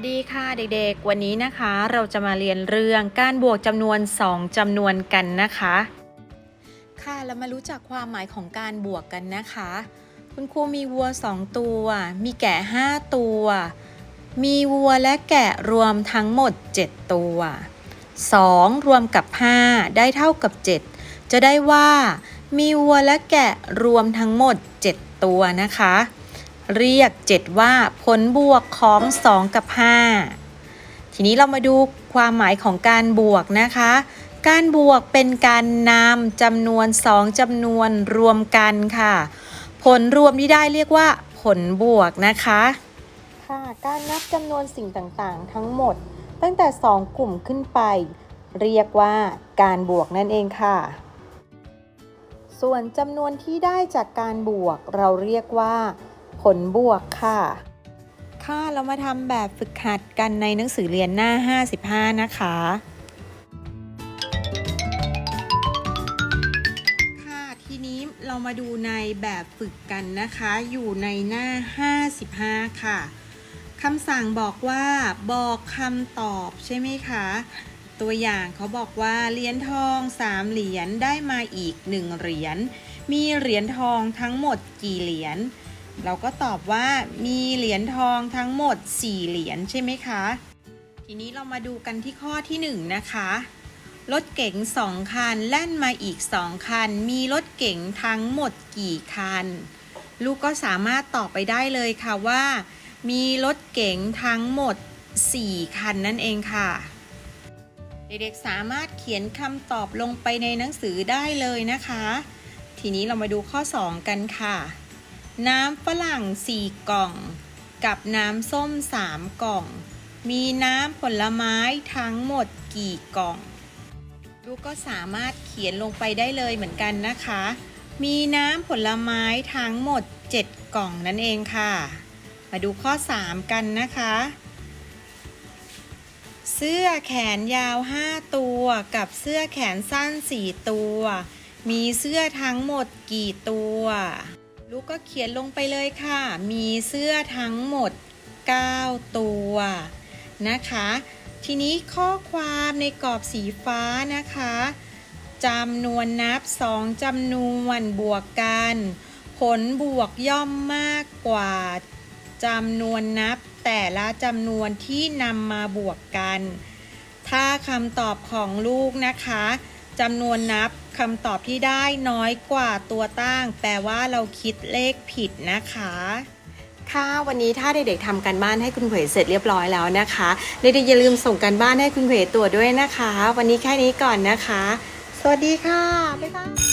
วัสดีค่ะเด็กๆ วันนี้นะคะเราจะมาเรียนเรื่องการบวกจำนวน 2จำนวนกันนะคะ ค่ะเรามารู้จักความหมายของการบวกกันนะคะ คุณครูมีวัว 2 ตัว มีแกะ 5 ตัว มีวัวและแกะรวมทั้งหมด 7 ตัว 2 รวมกับ 5 ได้เท่ากับ 7 จะได้ว่า มีวัวและแกะรวมทั้งหมด 7 ตัวนะคะ เรียก 7 ว่าผลบวกของ 2 กับ 5 ทีนี้เรามาดูความหมายของการบวกนะคะ การบวกเป็นการนำจำนวน 2จำนวนรวมกันค่ะ ผลรวมที่ได้เรียกว่า ผลบวกนะคะ ค่ะ การนับจำนวนสิ่งต่างๆ ทั้งหมด ตั้งแต่ 2 กลุ่มขึ้นไป เรียกว่าการบวกนั่นเองค่ะ ส่วนจำนวนที่ได้จากการบวกเราเรียกว่า ผลบวกค่ะ ค่ะเรามาทำแบบฝึกหัดกันในหนังสือเรียนหน้า 55 นะคะค่ะทีนี้เรามาดูในแบบฝึกกันนะคะ อยู่ในหน้า 55 ค่ะคำสั่งบอกว่า บอกคำตอบใช่ไหมคะ ตัวอย่างเขาบอกว่าเหรียญทอง 3 เหรียญได้มาอีก 1 เหรียญมีเหรียญทองทั้งหมดกี่เหรียญ เราก็ตอบว่ามีเหรียญทองทั้งหมด 4 เหรียญใช่ไหมคะ ทีนี้เรามาดูกันที่ข้อที่ 1 นะคะ รถเก๋ง2คันแล่นมาอีก 2 คัน มีรถเก๋งทั้งหมดกี่คัน ลูกก็สามารถตอบไปได้เลยค่ะว่า มีรถเก๋งทั้งหมด 4 คันนั่นเองค่ะ เด็กๆสามารถเขียนคำตอบลงไปในหนังสือได้เลยนะคะ ทีนี้เรามาดูข้อ 2 กันค่ะ น้ำฝรั่ง 4 กล่อง กับน้ำส้ม 3 กล่อง มีน้ำผลไม้ทั้งหมดกี่กล่อง ลูกก็สามารถเขียนลงไปได้เลยเหมือนกันนะคะ มีน้ำผลไม้ทั้งหมด 7 กล่องนั่นเองค่ะ มาดูข้อ 3 กันนะคะ เสื้อแขนยาว 5 ตัวกับเสื้อแขนสั้น 4 ตัว มีเสื้อทั้งหมดกี่ตัว ลูกก็เขียนลงไปเลยค่ะ มีเสื้อทั้งหมด 9 ตัวนะคะ ทีนี้ข้อความในกรอบสีฟ้านะคะจำนวนนับ 2จำนวนบวกกัน ผลบวกย่อมมากกว่าจำนวนนับ แต่ละจำนวนที่นำมาบวกกัน ถ้าคำตอบของลูกนะคะ จำนวนนับคำตอบที่ได้น้อยกว่าตัวตั้ง แปลว่าเราคิดเลขผิดนะคะ ค่ะวันนี้ถ้าเด็กๆทำการบ้านให้คุณเผยเสร็จเรียบร้อยแล้วนะคะเด็กๆอย่าลืมส่งการบ้านให้คุณเผยตัวจด้วยนะคะ วันนี้แค่นี้ก่อนนะคะ สวัสดีค่ะบ๊ายบาย